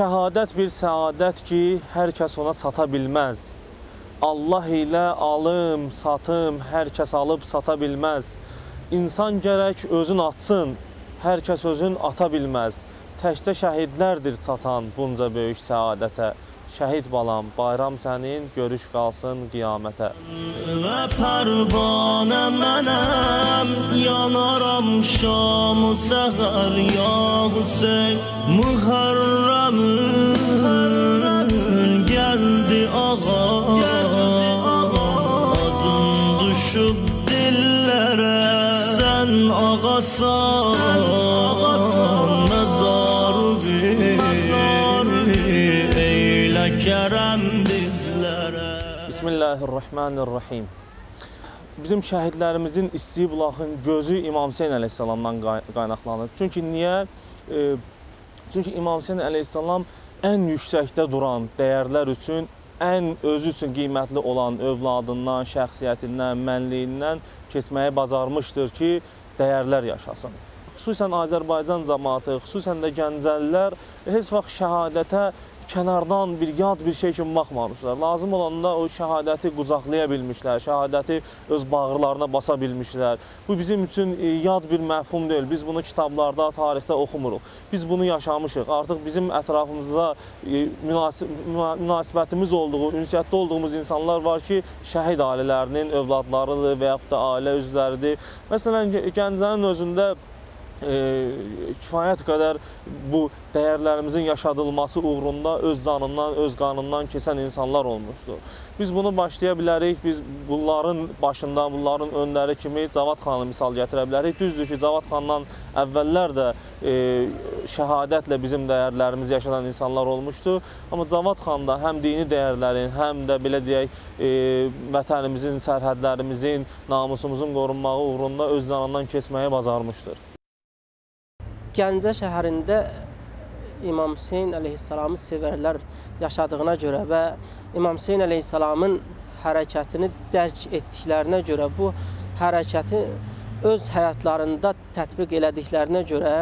Şəhadət bir səadət ki, hər kəs ona çata bilməz. Allah ilə alım, satım, hər kəs alıb sata bilməz. İnsan gərək özün atsın, hər kəs özün ata bilməz. Təkcə şəhidlərdir çatan bunca böyük səadətə. Şəhid balam, bayram sənin, görüş qalsın qiyamətə. Ve pervane menem Yanaram şam seher ya Hüseyin Muharremün geldi ağa Adın düşüp dillere Sen ağasan Mezar bir Eyle kerem bizlere Bismillahirrahmanirrahim. Bizim şəhidlərimizin isti bulağın gözü İmam Hüseyn əleyhissalamdan qay- qaynaqlanır. Çünki niyə? E, çünki İmam Hüseyn əleyhissalam ən yüksəkdə duran dəyərlər üçün ən özü üçün qiymətli olan övladından, şəxsiyyətindən, mənliyindən keçməyi bacarmışdır ki, dəyərlər yaşasın. Xüsusən Azərbaycan cəmaəti, xüsusən də Gəncəlilər heç vaxt şəhadətə kənardan bir yad bir şey kimi baxmamışlar. Lazım olanda o şəhadəti qucaqlaya bilmişlər, şəhadəti öz bağırlarına basa bilmişlər. Bu bizim üçün e, yad bir məfhum deyil. Biz bunu kitablarda, tarixdə oxumuruq. Biz bunu yaşamışıq. Artıq bizim ətrafımızda e, münasib müna- münasibətimiz olduğu, ünsiyyətdə olduğumuz insanlar var ki, şəhid ailələrinin övladlarıdır və yaxud da ailə üzvləridir. Məsələn, Gə- Gəncənin özündə kifayət qədər bu dəyərlərimizin yaşadılması uğrunda öz canından, öz qanından keçən insanlar olmuşdur. Biz bunu başlaya bilərik. Biz bunların başında, bunların öndəri kimi Cavad xanı misal gətirə bilərik. Düzdür ki, Cavad xandan əvvəllər də e, şəhadətlə bizim dəyərlərimizi yaşadan insanlar olmuşdu. Amma Cavad xan da həm dini dəyərlərin, həm də belə deyək, e, vətənimizin, sərhədlərimizin, namusumuzun qorunmağı uğrunda öz canından keçməyi bacarmışdır. Gəncə şəhərində İmam Hüseyn əleyhissalamı sevərlər yaşadığına görə və İmam Hüseyn əleyhissalamın hərəkətini dərk etdiklərinə görə bu hərəkəti öz həyatlarında tətbiq elədiklərinə görə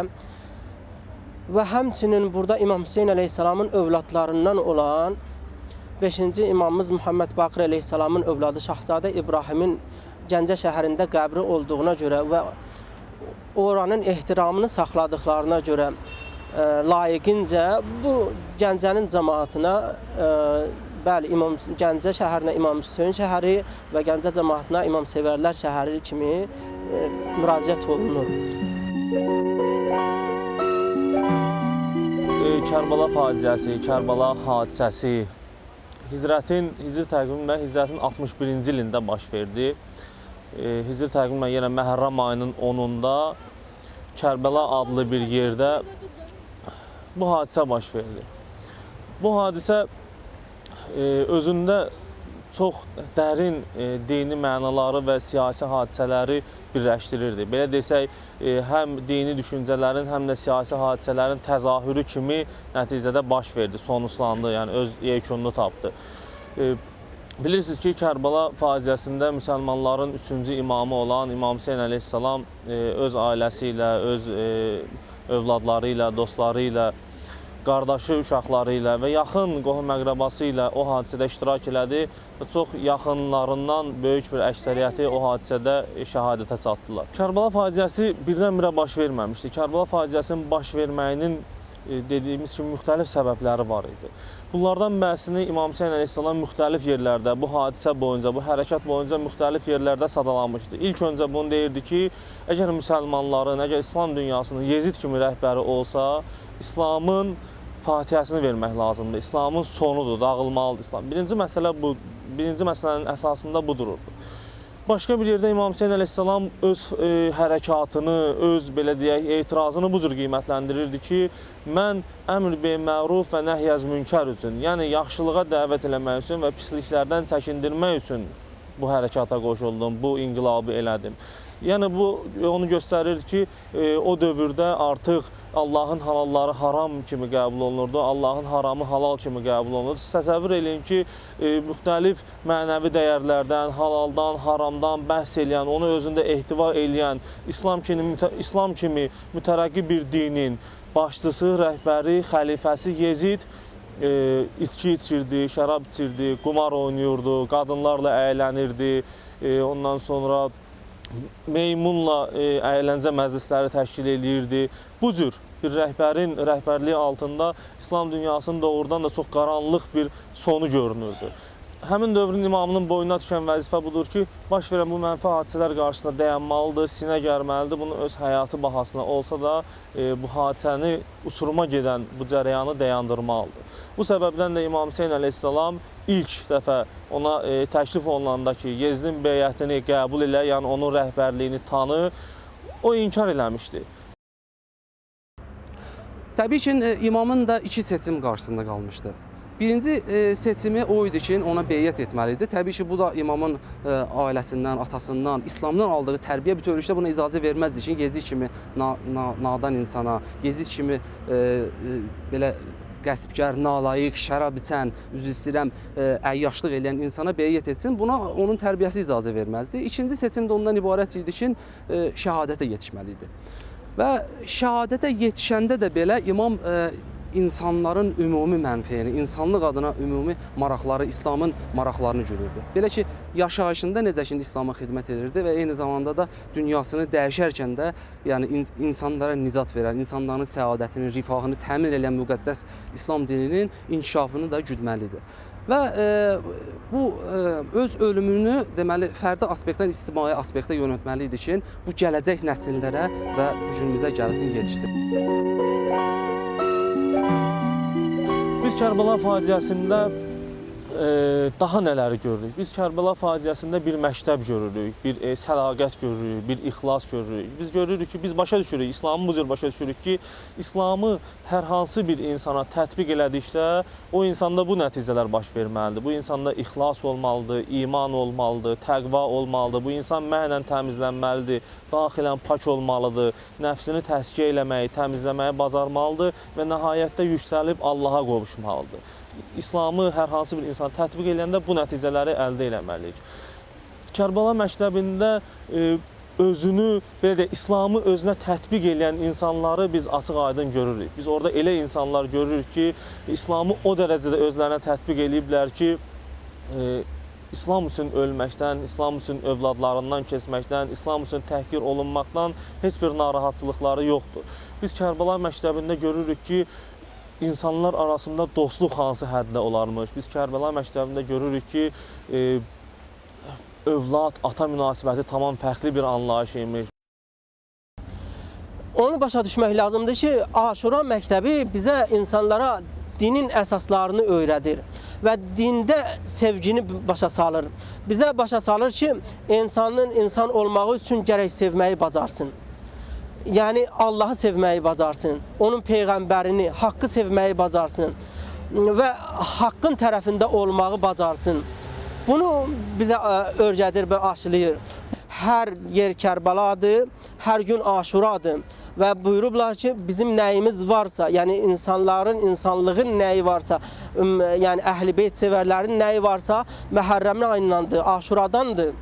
və həmçinin burada İmam Hüseyn əleyhissalamın övladlarından olan 5-ci imamımız Muhammed Baqir əleyhissalamın övladı Şahzadə İbrahimin Gəncə şəhərində qəbri olduğuna görə və oranın ehtiramını saxladıqlarına görə ə, layiqincə bu Gəncənin cəmaatına ə, bəli İmam Gəncə şəhərinə İmam Hüseyn şəhəri və Gəncə cəmaatına İmam Sevərlər şəhəri kimi ə, müraciət olunur. E, Kərbala faciəsi, Kərbala hadisəsi Hicrətin Hicri təqvimlə Hicrətin 61-ci ilində baş verdi. E, Hicri təqvimlə yenə Məhərrəm ayının 10-unda Kərbəla adlı bir yerdə bu hadisə baş verdi. Bu hadisə e, özündə çox dərin e, dini mənaları və siyasi hadisələri birləşdirirdi. Belə desək, e, həm dini düşüncələrin, həm də siyasi hadisələrin təzahürü kimi nəticədə baş verdi, sonuçlandı, yəni öz yekununu tapdı. E, Bilirsiniz ki, Kərbala faciəsində müsəlmanların üçüncü imamı olan İmam Hüseyn əleyhissalam e, öz ailəsi ilə, öz e, övladları ilə, dostları ilə, qardaşı uşaqları ilə və yaxın qohum əqrəbası ilə o hadisədə iştirak elədi və çox yaxınlarından böyük bir əksəriyyəti o hadisədə şəhadətə çatdılar. Kərbala faciəsi birdən-birə baş verməmişdi. Kərbala faciəsinin baş verməyinin dediyimiz kimi müxtəlif səbəbləri var idi. Bunlardan bəhsini İmam Hüseyn əleyhissalam müxtəlif yerlərdə bu hadisə boyunca, bu hərəkat boyunca müxtəlif yerlərdə sadalamışdı. İlk öncə bunu deyirdi ki, əgər müsəlmanların, əgər İslam dünyasının Yezid kimi rəhbəri olsa, İslamın fatihəsini vermək lazımdır. İslamın sonudur, dağılmalıdır İslam. Birinci məsələ bu, birinci məsələnin əsasında bu dururdu. Başqa bir yerdə İmam Hüseyn əleyhissalam öz e, hərəkatını, öz belə deyək, etirazını bu cür qiymətləndirirdi ki, mən əmr be məruf və nəhyəz münkər üçün, yəni yaxşılığa dəvət eləmək üçün və pisliklərdən çəkindirmək üçün bu hərəkata qoşuldum, bu inqilabı elədim. Yəni bu onu göstərir ki, e, o dövrdə artıq Allahın halalları haram kimi qəbul olunurdu, Allahın haramı halal kimi qəbul olunurdu. Siz təsəvvür eləyin ki, e, müxtəlif mənəvi dəyərlərdən, halaldan, haramdan bəhs eləyən, onu özündə ehtiva eləyən İslam kimi İslam kimi mütərəqqi bir dinin başçısı, rəhbəri, xəlifəsi Yezid e, içki içirdi, şərab içirdi, qumar oynayırdı, qadınlarla əylənirdi. E, ondan sonra meymunla e, əyləncə məclisləri təşkil eləyirdi. Bu cür bir rəhbərin rəhbərliyi altında İslam dünyasının doğrudan da çox qaranlıq bir sonu görünürdü. Həmin dövrün imamının boynuna düşən vəzifə budur ki, baş verən bu mənfi hadisələr qarşısında dayanmalıdır, sinə gərməlidir. Bunu öz həyatı bahasına olsa da e, bu hadisəni uçuruma gedən bu cərəyanı dayandırmalıdır. Bu səbəbdən də İmam Hüseyn əleyhissalam ilk dəfə ona e, təklif olunanda ki, Yezdin beyətini qəbul elə, yəni onun rəhbərliyini tanı, o inkar eləmişdi. Təbii ki, e, imamın da iki seçim qarşısında qalmışdı. Birinci e, seçimi o idi ki, ona beyyət etməli idi. Təbii ki, bu da imamın e, ailəsindən, atasından, İslamdan aldığı tərbiyə bütövlükdə buna icazə verməzdi ki, Yezid kimi na, na, nadan insana, Yezid kimi e, e, belə qəsbkar, nalayiq, şərab içən, üzr istəyirəm, e, əyyaşlıq edən insana beyyət etsin. Buna onun tərbiyəsi icazə verməzdi. İkinci seçim də ondan ibarət idi ki, e, şəhadətə yetişməli idi. Və şəhadətə yetişəndə də belə imam e, insanların ümumi mənfeyini, insanlıq adına ümumi maraqları, İslamın maraqlarını güdürdü. Belə ki, yaşayışında necə ki İslama xidmət edirdi və eyni zamanda da dünyasını dəyişərkən də, yəni in insanlara nicat verən, insanların səadətini, rifahını təmin edən müqəddəs İslam dininin inkişafını da güdməlidir. Və e, bu e, öz ölümünü deməli fərdi aspektdən ictimai aspektə yönəltməli idi ki, bu gələcək nəsillərə və bu günümüzə gəlsin, yetişsin. Kərbəla faciəsində daha nələri görürük? Biz Kərbəla faciəsində bir məktəb görürük, bir e, sədaqət görürük, bir ixlas görürük. Biz görürük ki, biz başa düşürük, İslamı bu cür başa düşürük ki, İslamı hər hansı bir insana tətbiq elədikdə o insanda bu nəticələr baş verməlidir. Bu insanda ixlas olmalıdır, iman olmalıdır, təqva olmalıdır. Bu insan mənən təmizlənməlidir, daxilən pak olmalıdır, nəfsini təskiyə eləməyi, təmizləməyi bacarmalıdır və nəhayətdə yüksəlib Allaha qovuşmalıdır. İslamı hər hansı bir insan tətbiq edəndə bu nəticələri əldə etməliyik. Kərbəla məktəbində e, özünü belə də İslamı özünə tətbiq edən insanları biz açıq-aydın görürük. Biz orada elə insanlar görürük ki, İslamı o dərəcədə özlərinə tətbiq eləyiblər ki, e, İslam üçün ölməkdən, İslam üçün övladlarından keçməkdən, İslam üçün təhqir olunmaqdan heç bir narahatçılıqları yoxdur. Biz Kərbəla məktəbində görürük ki, insanlar arasında dostluq hansı həddə olarmış. Biz Kərbəla məktəbində görürük ki, e, övlad, ata münasibəti tamam fərqli bir anlayış imiş. Onu başa düşmək lazımdır ki, Aşura məktəbi bizə insanlara dinin əsaslarını öyrədir və dində sevgini başa salır. Bizə başa salır ki, insanın insan olmağı üçün gərək sevməyi bacarsın. Yəni Allahı sevməyi bacarsın, onun peyğəmbərini, haqqı sevməyi bacarsın və haqqın tərəfində olmağı bacarsın. Bunu bizə öyrədir və aşılayır. Hər yer Kərbəladır, hər gün Aşuradır və buyurublar ki, bizim nəyimiz varsa, yəni insanların, insanlığın nəyi varsa, yəni Əhl-i-Beyt sevərlərin nəyi varsa, Məhərrəmin ayındandır, Aşuradandır.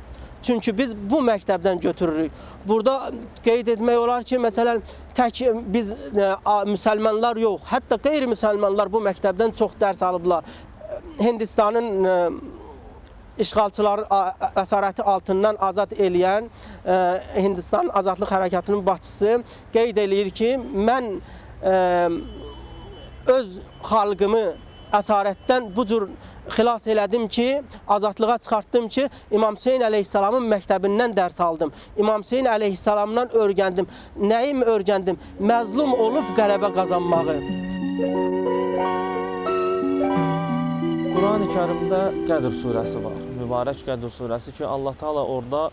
Çünki biz bu məktəbdən götürürük. Burada qeyd etmək olar ki, məsələn, tək biz ə, a- müsəlmanlar yox, hətta qeyri-müsəlmanlar bu məktəbdən çox dərs alıblar. Hindistanın ə, işğalçıların a- əsarəti altından azad eləyən ə, Hindistan Azadlıq Hərəkatının başçısı qeyd eləyir ki, mən öz xalqımı əsarətdən bu cür xilas elədim ki, azadlığa çıxartdım ki, İmam Hüseyn əleyhissalamın məktəbindən dərs aldım. İmam Hüseyn əleyhissalamdan öyrəndim. Nəyimi öyrəndim? Məzlum olub qələbə qazanmağı. Qurani Kərimdə Qədr surəsi var. Mübarək Qədr surəsi ki, Allah Taala orada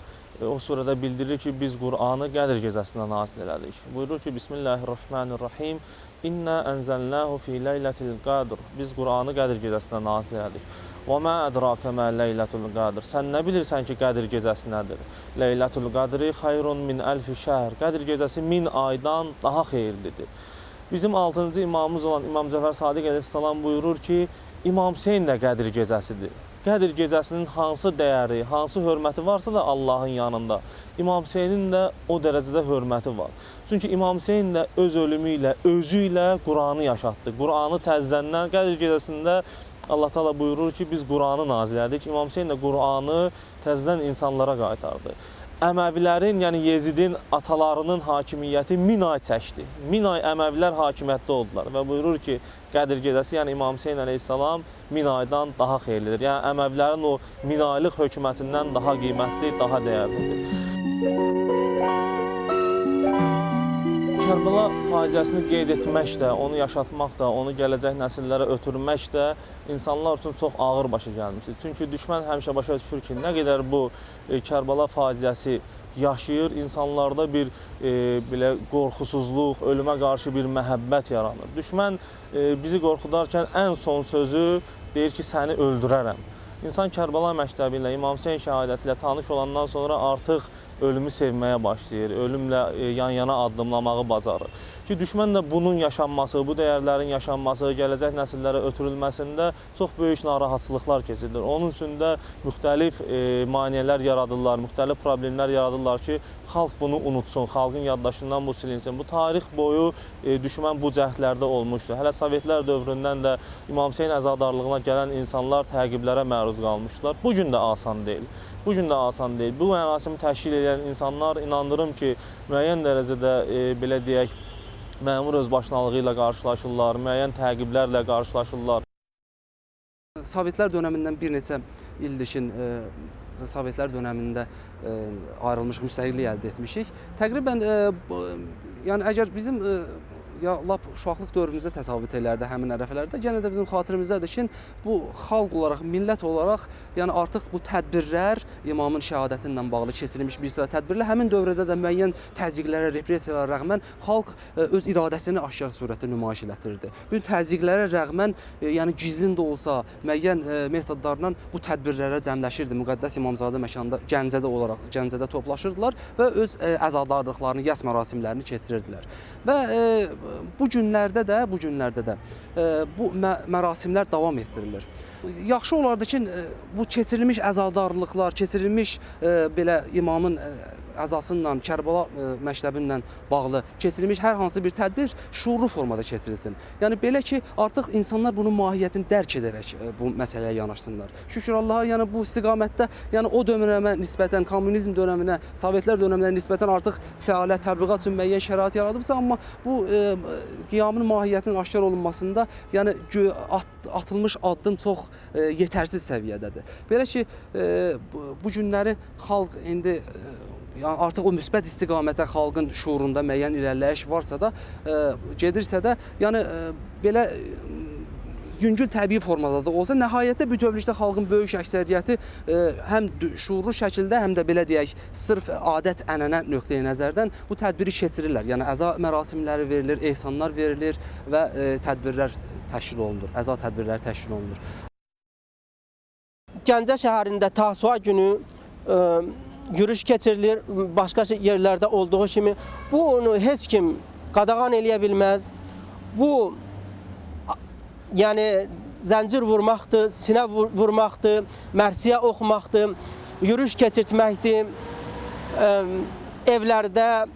e, o surədə bildirir ki, biz Qur'anı Qədr gecəsində nazil elədik. Buyurur ki, Bismillahirrahmanirrahim. İnna enzelnahu fi leyletil qadr. Biz Qur'anı Qədr gecəsində nazil elədik. Və ma adraka ma leyletul qadr. Sən nə bilirsən ki, Qədr gecəsi nədir? Leyletul qadri xayrun min alfi şəhr. Qədr gecəsi min aydan daha xeyirlidir. Bizim 6-cı imamımız olan İmam Cəfər Sadiq əleyhissalam buyurur ki, İmam Hüseyn də Qədir gecəsidir. Qədir gecəsinin hansı dəyəri, hansı hörməti varsa da Allahın yanında, İmam Hüseynin də o dərəcədə hörməti var. Çünki İmam Hüseyn də öz ölümü ilə, özü ilə Quranı yaşatdı. Quranı təzzəndən Qədir gecəsində Allah Taala buyurur ki, biz Quranı nazil etdik. İmam Hüseyn də Quranı təzədən insanlara qaytardı. Əməvilərin, yəni Yezidin atalarının hakimiyyəti 1000 ay çəkdi. 1000 ay Əməvilər hakimiyyətdə oldular və buyurur ki, Qədir gecəsi, yəni İmam Hüseyn əleyhissalam 1000 aydan daha xeyirlidir. Yəni Əməvilərin o 1000 aylıq hökumətindən daha qiymətli, daha dəyərlidir. Kərbəla faciəsini qeyd etmək də, onu yaşatmaq da, onu gələcək nəsillərə ötürmək də insanlar üçün çox ağır başa gəlmişdir. Çünki düşmən həmişə başa düşür ki, nə qədər bu e, Kərbəla faciəsi yaşayır, insanlarda bir e, belə qorxusuzluq, ölümə qarşı bir məhəbbət yaranır. Düşmən e, bizi qorxudarkən ən son sözü deyir ki, səni öldürərəm. İnsan Kərbəla məktəbi ilə, İmam Hüseyn şəhadəti ilə tanış olandan sonra artıq ölümü sevməyə başlayır, ölümlə e, yan-yana addımlamağı bacarır. Ki düşmən də bunun yaşanması, bu dəyərlərin yaşanması, gələcək nəsillərə ötürülməsində çox böyük narahatçılıqlar keçirilir. Onun üçün də müxtəlif e, maneələr yaradırlar, müxtəlif problemlər yaradırlar ki, xalq bunu unutsun, xalqın yaddaşından bu silinsin. Bu tarix boyu e, düşmən bu cəhdlərdə olmuşdu. Hələ Sovetlər dövründən də İmam Hüseyn əzadarlığına gələn insanlar təqiblərə məruz qalmışdılar. Bu gün də asan deyil. Bu gün də asan deyil. Bu mərasimi təşkil edən insanlar inandırım ki, müəyyən dərəcədə e, belə deyək, məmur özbaşınalığı ilə qarşılaşırlar, müəyyən təqiblərlə qarşılaşırlar. Sovetlər dönəmindən bir neçə ildir ki, e, Sovetlər dönəmində e, ayrılmışıq, müstəqillik əldə etmişik. Təqribən e, bu, yəni əgər bizim e, ya lap uşaqlıq dövrümüzdə təsavvür elərdi həmin ərəfələrdə, yenə də bizim xatirimizdədir ki, bu xalq olaraq, millət olaraq, yəni artıq bu tədbirlər imamın şəhadəti ilə bağlı keçirilmiş bir sıra tədbirlər həmin dövrdə də müəyyən təzyiqlərə, repressiyalara rəğmən xalq e, öz iradəsini aşkar surətdə nümayiş etdirirdi. Bu təzyiqlərə rəğmən, e, yəni gizlin də olsa, müəyyən e, metodlarla bu tədbirlərə cəmləşirdi. Müqəddəs İmamzadə məkanında Gəncədə olaraq Gəncədə toplaşırdılar və öz əzadarlıqlarını, yas mərasimlərini keçirirdilər. Və e, bu günlərdə də, bu günlərdə də e, bu mə mərasimlər davam etdirilir. Yaxşı olardı ki, e, bu keçirilmiş əzadarlıqlar, keçirilmiş e, belə imamın e, əzasından, Kərbəla e, bağlı keçirilmiş hər hansı bir tədbir şuurlu formada keçirilsin. Yəni belə ki, artıq insanlar bunun mahiyyətini dərk edərək e, bu məsələyə yanaşsınlar. Şükür Allaha, yəni bu istiqamətdə, yəni o dövrə nisbətən, kommunizm dövrəminə, Sovetlər dövrəminə nisbətən artıq fəaliyyət, təbliğat üçün müəyyən şərait yaradıbsa, amma bu e, qiyamın mahiyyətinin aşkar olunmasında, yəni at, atılmış addım çox e, yetərsiz səviyyədədir. Belə ki, e, bu, bu günləri xalq indi e, yəni artıq o müsbət istiqamətə xalqın şuurunda müəyyən irəliləyiş varsa da, e, gedirsə də, yəni e, belə e, yüngül təbii formada da olsa, nəhayətdə bütövlükdə xalqın böyük əksəriyyəti e, həm şuurlu şəkildə, həm də belə deyək, sırf adət ənənə nöqteyi nəzərdən bu tədbiri keçirirlər. Yəni əza mərasimləri verilir, ehsanlar verilir və e, tədbirlər təşkil olunur. Əza tədbirləri təşkil olunur. Gəncə şəhərində Tasua günü ə, yürüş keçirilir. Başqa yerlərdə olduğu kimi bunu heç kim qadağan eləyə bilməz. Bu yəni zəncir vurmaqdır, sinə vur- vurmaqdır, mərsiyə oxumaqdır, yürüş keçirtməkdir. Evlərdə,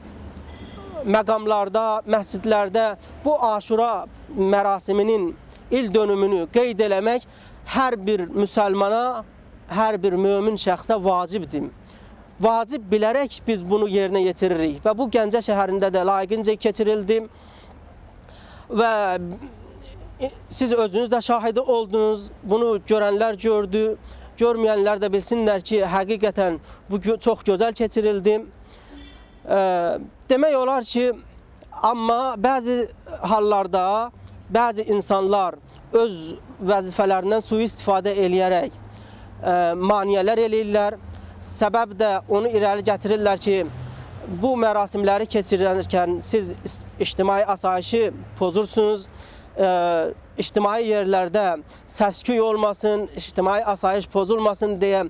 məqamlarda, məscidlərdə bu Aşura mərasiminin il dönümünü qeyd eləmək hər bir müsəlmana, hər bir mömin şəxsə vacibdir. Vacib bilərək biz bunu yerinə yetiririk və bu Gəncə şəhərində də layiqincə keçirildi və siz özünüz də şahidi oldunuz. Bunu görənlər gördü. Görməyənlər də bilsinlər ki, həqiqətən bu çox gözəl keçirildi. Demək olar ki, amma bəzi hallarda bəzi insanlar öz vəzifələrindən sui-istifadə eləyərək ə, maneələr eləyirlər. Səbəb də onu irəli gətirirlər ki, bu mərasimləri keçirirkən siz ictimai asayişi pozursunuz. Ə, ictimai yerlərdə səs-küy olmasın, ictimai asayiş pozulmasın deyə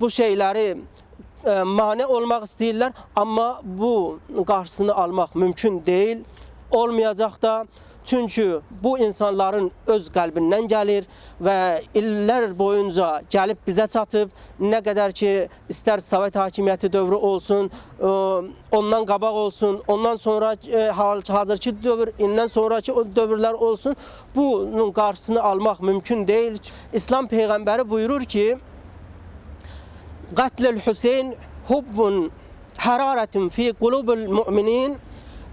bu şeyləri ə, mane olmaq istəyirlər, amma bu qarşısını almaq mümkün deyil olmayacak da. Çünkü bu insanların öz kalbinden gelir ve iller boyunca gelip bize çatıp ne kadar ki ister Sovet hakimiyeti dövrü olsun, e, ondan kabak olsun, ondan sonra e, hazırki dövr, inden sonraki dövrler olsun bunun karşısını almak mümkün değil. İslam peygəmbəri buyurur ki: "Qatlül Hüseyn hubbun hararatun fi qulubil mu'minin"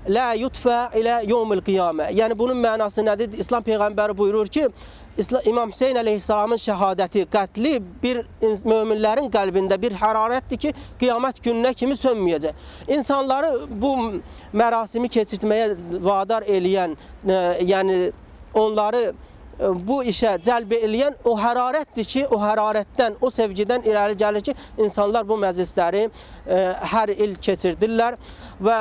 la yutfa ilə yevmil qiyamə. Yəni bunun mənası nədir? İslam peyğəmbəri buyurur ki, İmam Hüseyn əleyhissalamın şəhadəti, qətli bir möminlərin qəlbində bir hərarətdir ki, qiyamət gününə kimi sönməyəcək. İnsanları bu mərasimi keçirtməyə vadar eləyən, e, yəni onları bu işə cəlb eləyən o hərarətdir ki, o hərarətdən, o sevgidən irəli gəlir ki, insanlar bu məclisləri e, hər il keçirdirlər və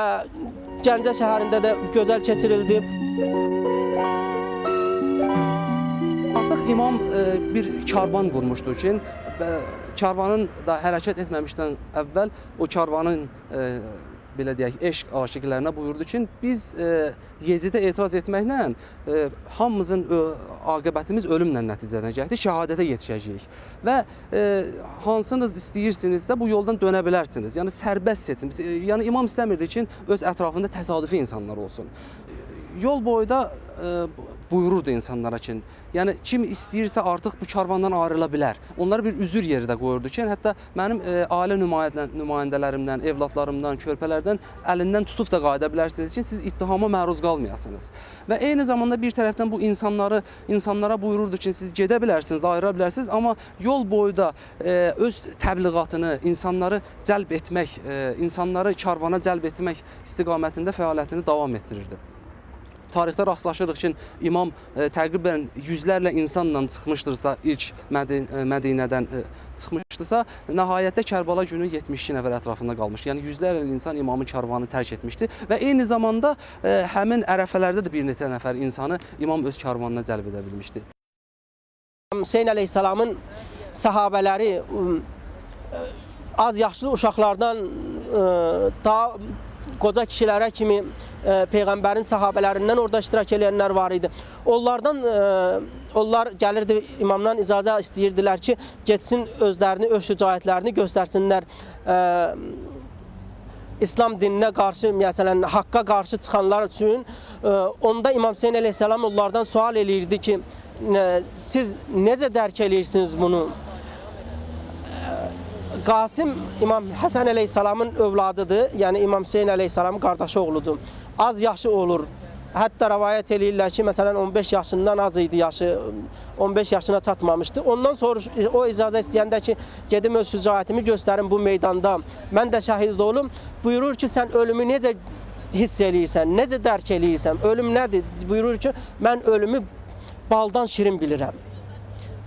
Gəncə şəhərində də gözəl keçirildi. Artıq imam e, bir karvan qurmuşdu ki, e, karvanın da hərəkət etməmişdən əvvəl o karvanın e, belə deyək, eşq aşiqlərinə buyurdu ki, biz e, Yezidə etiraz etməklə e, hamımızın e, aqibətimiz ölümlə nəticələnəcəkdir, şəhadətə yetişəcəyik. Və e, hansınız istəyirsinizsə bu yoldan dönə bilərsiniz. Yəni sərbəst seçim. E, Yəni imam istəmirdi ki, öz ətrafında təsadüfi insanlar olsun. Yol boyda e, buyururdu insanlara ki, yəni kim istəyirsə artıq bu karvandan ayrıla bilər. Onlara bir üzür yeri də qoyurdu ki, hətta mənim e, ailə nümayəndə- nümayəndələrimdən, evladlarımdan, körpələrdən əlindən tutub da qayıda bilərsiniz ki, siz ittihama məruz qalmayasınız. Və eyni zamanda bir tərəfdən bu insanları insanlara buyururdu ki, siz gedə bilərsiniz, ayıra bilərsiniz, amma yol boyda e, öz təbliğatını, insanları cəlb etmək, e, insanları karvana cəlb etmək istiqamətində fəaliyyətini davam etdirirdi. Tarixdə rastlaşırıq ki, imam e, təqribən yüzlərlə insanla çıxmışdırsa ilk Mədin e, Mədinədən e, çıxmışdısa, nəhayətdə Kərbala günü 72 nəfər ətrafında qalmış. Yəni yüzlərlə insan imamın karvanı tərk etmişdi və eyni zamanda e, həmin ərəfələrdə də bir neçə nəfər insanı imam öz karvanına cəlb edə bilmişdi. Hüseyn əleyhissalamın səhabələri ım, ə, az yaşlı uşaqlardan ə, daha qoca kişilərə kimi ə, peyğəmbərin səhabələrindən orada iştirak edenlər var idi. Onlardan ə, onlar gəlirdi imamdan icazə istəyirdilər ki, getsin özlərini, öz şücaətlərini göstərsinlər. Ə, İslam dininə qarşı, məsələn, haqqa qarşı çıxanlar üçün ə, onda İmam Hüseyn əleyhissalam onlardan sual eləyirdi ki, nə- siz necə dərk eləyirsiniz bunu? Ə, Qasım İmam Həsən əleyhissalamın övladıdır. Yəni İmam Hüseyn əleyhissalamın qardaşı oğludur. Az yaşı olur. Hətta rivayət eləyirlər ki, məsələn 15 yaşından az idi yaşı, 15 yaşına çatmamışdı. Ondan sonra o icazə istəyəndə ki, gedim öz şücaətimi göstərim bu meydanda. Mən də şəhid olum. Buyurur ki, sən ölümü necə hiss eləyirsən, necə dərk eləyirsən? Ölüm nədir? Buyurur ki, mən ölümü baldan şirin bilirəm.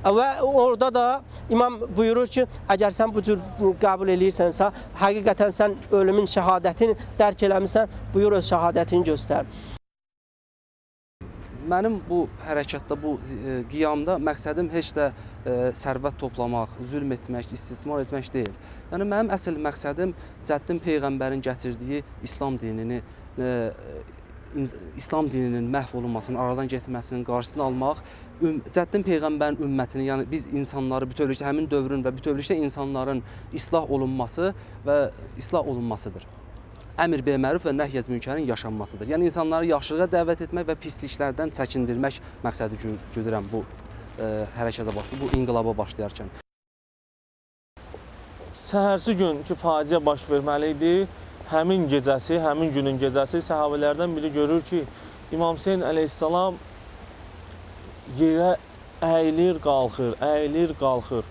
Və orada da imam buyurur ki, əgər sən bu cür qəbul eləyirsənsə, həqiqətən sən ölümün şəhadətini dərk eləmisən, buyur öz şəhadətini göstər. Mənim bu hərəkətdə, bu e, qiyamda məqsədim heç də e, sərvət toplamaq, zülm etmək, istismar etmək deyil. Yəni mənim əsl məqsədim cəddin peyğəmbərin gətirdiyi İslam dinini e, İslam dininin məhv olunmasının, aradan getməsinin qarşısını almaq, cəddin peyğəmbərin ümmətini, yəni biz insanları bütövlükdə həmin dövrün və bütövlükdə insanların islah olunması və islah olunmasıdır əmr beməruf və nəhy münkerin yaşanmasıdır. Yəni insanları yaxşılığa dəvət etmək və pisliklərdən çəkindirmək məqsədi gü- güdürəm bu e, hərəkətə bax, bu inqilaba başlayarkən. Səhərsi gün ki, faciə baş verməli idi. Həmin gecəsi, həmin günün gecəsi səhabələrdən biri görür ki, İmam Hüseyn əleyhissalam yerə əyilir, qalxır, əyilir, qalxır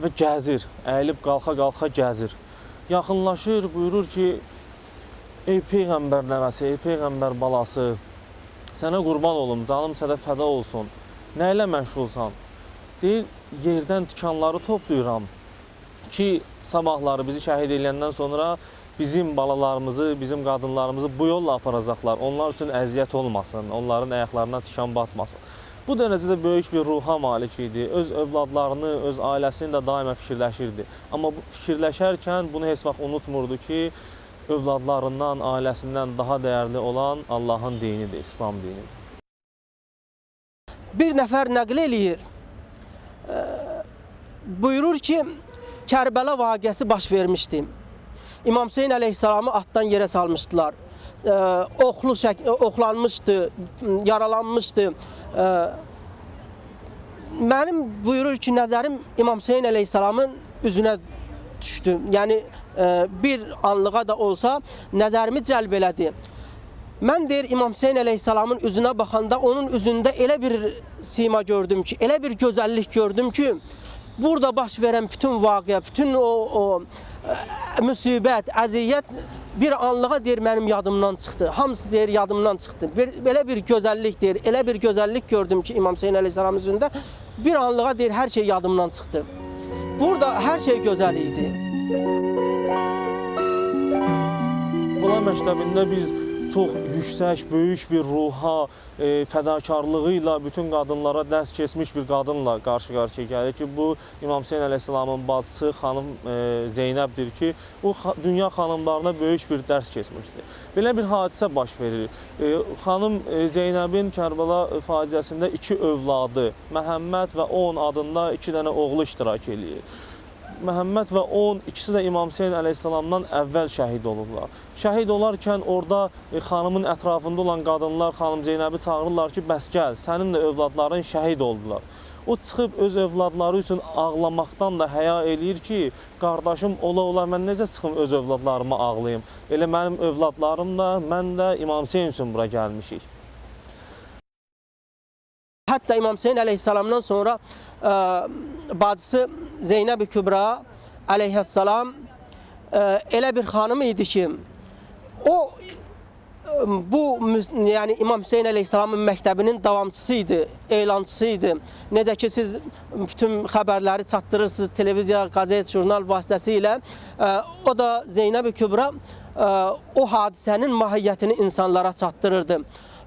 və gəzir. Əyilib qalxa-qalxa gəzir. Yaxınlaşır, buyurur ki, ey peyğəmbər nəvəsi, ey peyğəmbər balası, sənə qurban olum, canım sənə fəda olsun. Nə ilə məşğulsan? Deyir, yerdən tikanları toplayıram ki, sabahları bizi şəhid edəndən sonra bizim balalarımızı, bizim qadınlarımızı bu yolla aparacaqlar. Onlar üçün əziyyət olmasın, onların ayaqlarına tikan batmasın. Bu dərəcədə böyük bir ruha malik idi. Öz övladlarını, öz ailəsini də daima fikirləşirdi. Amma fikirləşərkən bunu heç vaxt unutmurdu ki, övladlarından, ailəsindən daha dəyərli olan Allahın dinidir, İslam dinidir. Bir nəfər nəql eləyir. Eee, Buyurur ki, Kərbəla vaqiəsi baş vermişdi. İmam Hüseyn əleyhissalamı atdan yerə salmışdılar. Eee, Oxlu şək oxlanmışdı, yaralanmışdı. Eee, Mənim buyurur ki, nəzərim İmam Hüseyn əleyhissalamın üzünə düşdü. Yəni eee, bir anlığa da olsa nəzərimi cəlb elədi. Mən deyir İmam Hüseyn əleyhissalamın üzünə baxanda onun üzündə elə bir sima gördüm ki, elə bir gözəllik gördüm ki, burada baş verən bütün vaqiə, bütün o o müsibət, əziyyət bir anlığa deyir mənim yadımdan çıxdı. Hamısı deyir yadımdan çıxdı. Bir, belə bir gözəllik deyir, elə bir gözəllik gördüm ki İmam Hüseyn əleyhissalamın üzündə bir anlığa deyir hər şey yadımdan çıxdı. Burada hər şey gözəl idi. Bunlar məktəbində biz çox yüksək, böyük bir ruha, e, fədakarlığı bütün qadınlara dərs keçmiş bir qadınla qarşı-qarşıya gəlir ki, bu İmam Hüseyn əleyhissalamın bacısı xanım e, Zeynəbdir ki, o dünya xanımlarına böyük bir dərs keçmişdi. Belə bir hadisə baş verir. E, xanım e, Zeynəbin Kərbəla faciəsində iki övladı, Məhəmməd və onun adında iki dənə oğlu iştirak eləyir. Məhəmməd və 10 ikisi də İmam Hüseyn əleyhissalamdan əvvəl şəhid olublar. Şəhid olarkən orada e, xanımın ətrafında olan qadınlar xanım Zeynəbi çağırırlar ki, bəs gəl, sənin də övladların şəhid oldular. O çıxıb öz övladları üçün ağlamaqdan da həya eləyir ki, qardaşım ola ola mən necə çıxım öz övladlarıma ağlayım. Elə mənim övladlarım da, mən də İmam Hüseyn üçün bura gəlmişik. Hatta İmam Hüseyin aleyhisselamdan sonra e, bacısı Zeynep-i Kübra aleyhisselam e, elə bir hanım idi ki o e, bu yani İmam Hüseyin aleyhisselamın məktəbinin davamçısıydı, elançısıydı. Necə ki siz bütün xəbərləri çatdırırsınız televiziya, qəzet, jurnal vasitəsilə. E, o da Zeynep-i Kübra e, o hadisənin mahiyyətini insanlara çatdırırdı.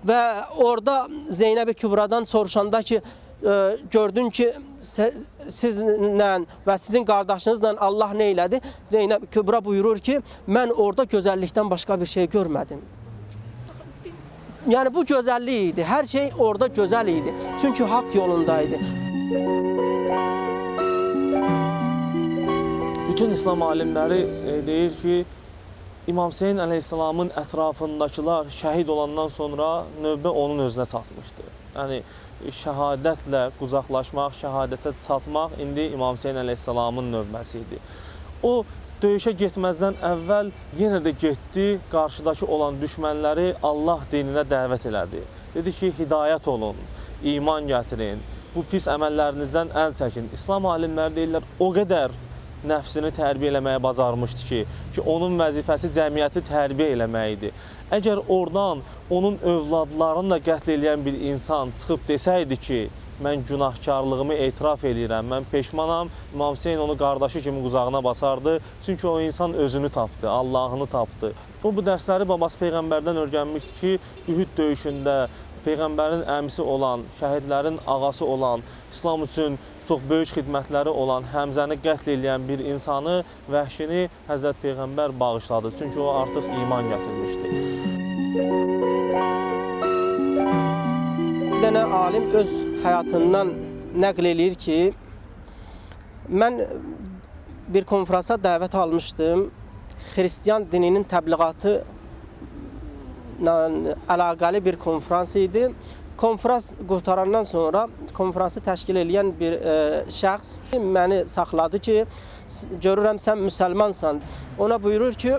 Və orada Zeynəb-i Kübradan soruşanda ki, e, gördün ki, sizlə və sizin qardaşınızla Allah nə elədi? Zeynəb Kübra buyurur ki, mən orada gözəllikdən başqa bir şey görmədim. Yəni bu gözəllik idi. Hər şey orada gözəl idi. Çünki haqq yolundaydı. Bütün İslam alimləri e, deyir ki, İmam Hüseyn əleyhissalamın ətrafındakılar şəhid olandan sonra növbə onun özünə çatmışdı. Yəni şəhadətlə qucaqlaşmaq, şəhadətə çatmaq indi İmam Hüseyn əleyhissalamın növbəsi idi. O döyüşə getməzdən əvvəl yenə də getdi, qarşıdakı olan düşmənləri Allah dininə dəvət elədi. Dedi ki, hidayət olun, iman gətirin, bu pis əməllərinizdən əl çəkin. İslam alimləri deyirlər, o qədər nəfsini tərbiyə eləməyə bacarmışdı ki, ki onun vəzifəsi cəmiyyəti tərbiyə eləmək idi. Əgər oradan onun övladlarını da qətl edən bir insan çıxıb desəydi ki, mən günahkarlığımı etiraf edirəm, mən peşmanam, İmam Hüseyn onu qardaşı kimi quzağına basardı. Çünki o insan özünü tapdı, Allahını tapdı. O bu dərsləri babası peyğəmbərdən öyrənmişdi ki, Ühud döyüşündə peyğəmbərin əmisi olan, şəhidlərin ağası olan, İslam üçün çox böyük xidmətləri olan Həmzəni qətl edən bir insanı, vəhşini Həzrət Peyğəmbər bağışladı. Çünki o artıq iman gətirmişdi. Bir dənə alim öz həyatından nəql eləyir ki, mən bir konfransa dəvət almışdım. Xristian dininin təbliğatı ilə əlaqəli bir konfrans idi. Konfrans qurtarandan sonra konfransı təşkil edən bir e, şəxs məni saxladı ki, görürəm sən müsəlmansan. Ona buyurur ki,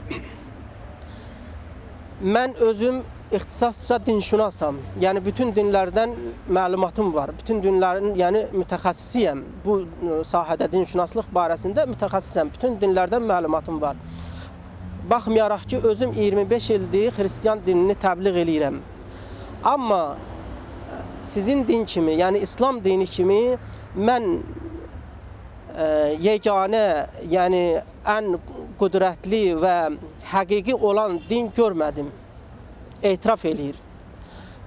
mən özüm ixtisasca dinşünasam. Yəni bütün dinlərdən məlumatım var. Bütün dinlərin, yəni mütəxəssisiyəm. Bu e, sahədə dinşünaslıq barəsində mütəxəssisəm. Bütün dinlərdən məlumatım var. Baxmayaraq ki, özüm 25 ildir xristian dinini təbliğ eləyirəm. Amma sizin din kimi, yəni İslam dini kimi mən e, yeganə, yəni ən qüdrətli və həqiqi olan din görmədim. Etiraf eləyir.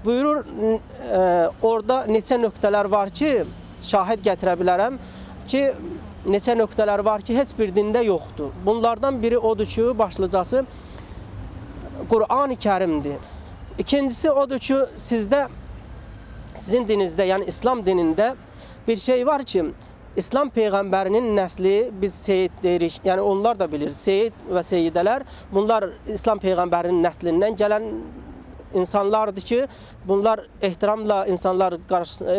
Buyurur, e, orada neçə nöqtələr var ki, şahid gətirə bilərəm ki, neçə nöqtələr var ki, heç bir dində yoxdur. Bunlardan biri odur ki, başlıcası Qur'an-ı Kərimdir. İkincisi odur ki, sizdə sizin dininizdə, yəni İslam dinində bir şey var ki, İslam peyğəmbərinin nəsli biz Seyid deyirik. Yəni onlar da bilir. Seyid və Seyidələr bunlar İslam peyğəmbərinin nəslindən gələn insanlardır ki, bunlar ehtiramla insanlar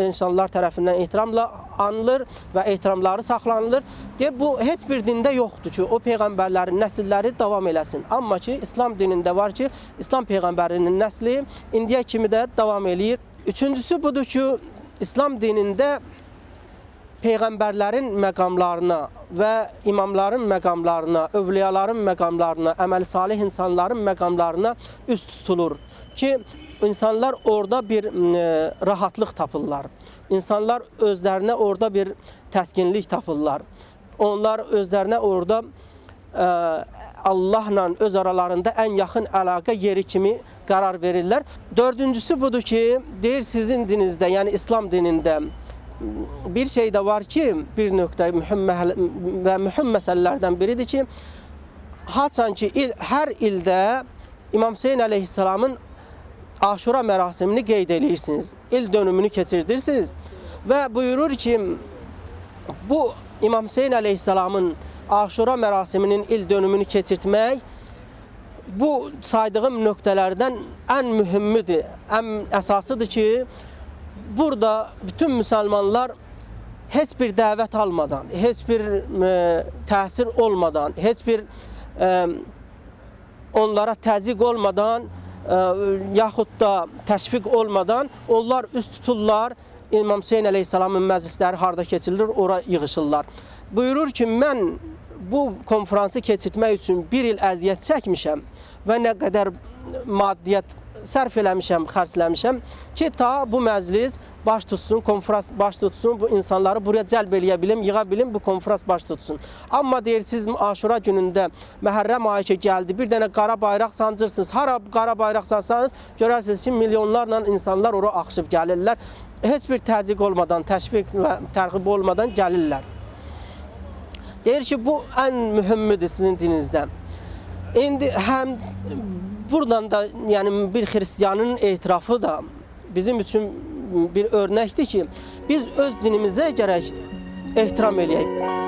insanlar tərəfindən ehtiramla anılır və ehtiramları saxlanılır. De bu heç bir dində yoxdur ki, o peyğəmbərlərin nəsilləri davam eləsin. Amma ki, İslam dinində var ki, İslam peyğəmbərinin nəsli indiyə kimi də davam eləyir. Üçüncüsü budur ki, İslam dinində peyğəmbərlərin məqamlarına və imamların məqamlarına, övliyaların məqamlarına, əməli salih insanların məqamlarına üst tutulur ki, insanlar orada bir m, rahatlıq tapırlar. İnsanlar özlərinə orada bir təskinlik tapırlar. Onlar özlərinə orada Allahla öz aralarında ən yaxın əlaqə yeri kimi qərar verirlər. Dördüncüsü budur ki, deyir sizin dininizdə, yəni İslam dinində bir şey də var ki, bir nöqtə mühüm məhəl- və mühüm məsələlərdən biridir ki, haçan ki il, hər ildə İmam Hüseyn əleyhissalamın Aşura mərasimini qeyd edirsiniz. İl dönümünü keçirdirsiniz və buyurur ki, bu İmam Hüseyn əleyhissalamın Aşura mərasiminin il dönümünü keçirtmək bu saydığım nöqtələrdən ən mühümüdür, ən əsasıdır ki, burada bütün müsəlmanlar heç bir dəvət almadan, heç bir e, təsir olmadan, heç bir e, onlara təzyiq olmadan e, yaxud da təşviq olmadan onlar üst tuturlar. İmam Hüseyn əleyhissalamın məclisləri harda keçirilir, ora yığışırlar. Buyurur ki, mən bu konfransı keçirtmək üçün bir il əziyyət çəkmişəm və nə qədər maddiyyat sərf eləmişəm, xərcləmişəm ki, ta bu məclis baş tutsun, konfrans baş tutsun, bu insanları buraya cəlb eləyə bilim, yığa bilim, bu konfrans baş tutsun. Amma deyirsiniz Aşura günündə Məhərrəm ayı ki gəldi, bir dənə qara bayraq sancırsınız. Hara qara bayraq sansanız, görərsiniz ki, milyonlarla insanlar ora axışıb gəlirlər. Heç bir təzyiq olmadan, təşviq və tərğib olmadan gəlirlər. Ki, bu ən mühümüdür sizin dininizdə. İndi həm buradan da yəni bir xristianın etirafı da bizim üçün bir örnəkdir ki, biz öz dinimizə gərək ehtiram eləyək.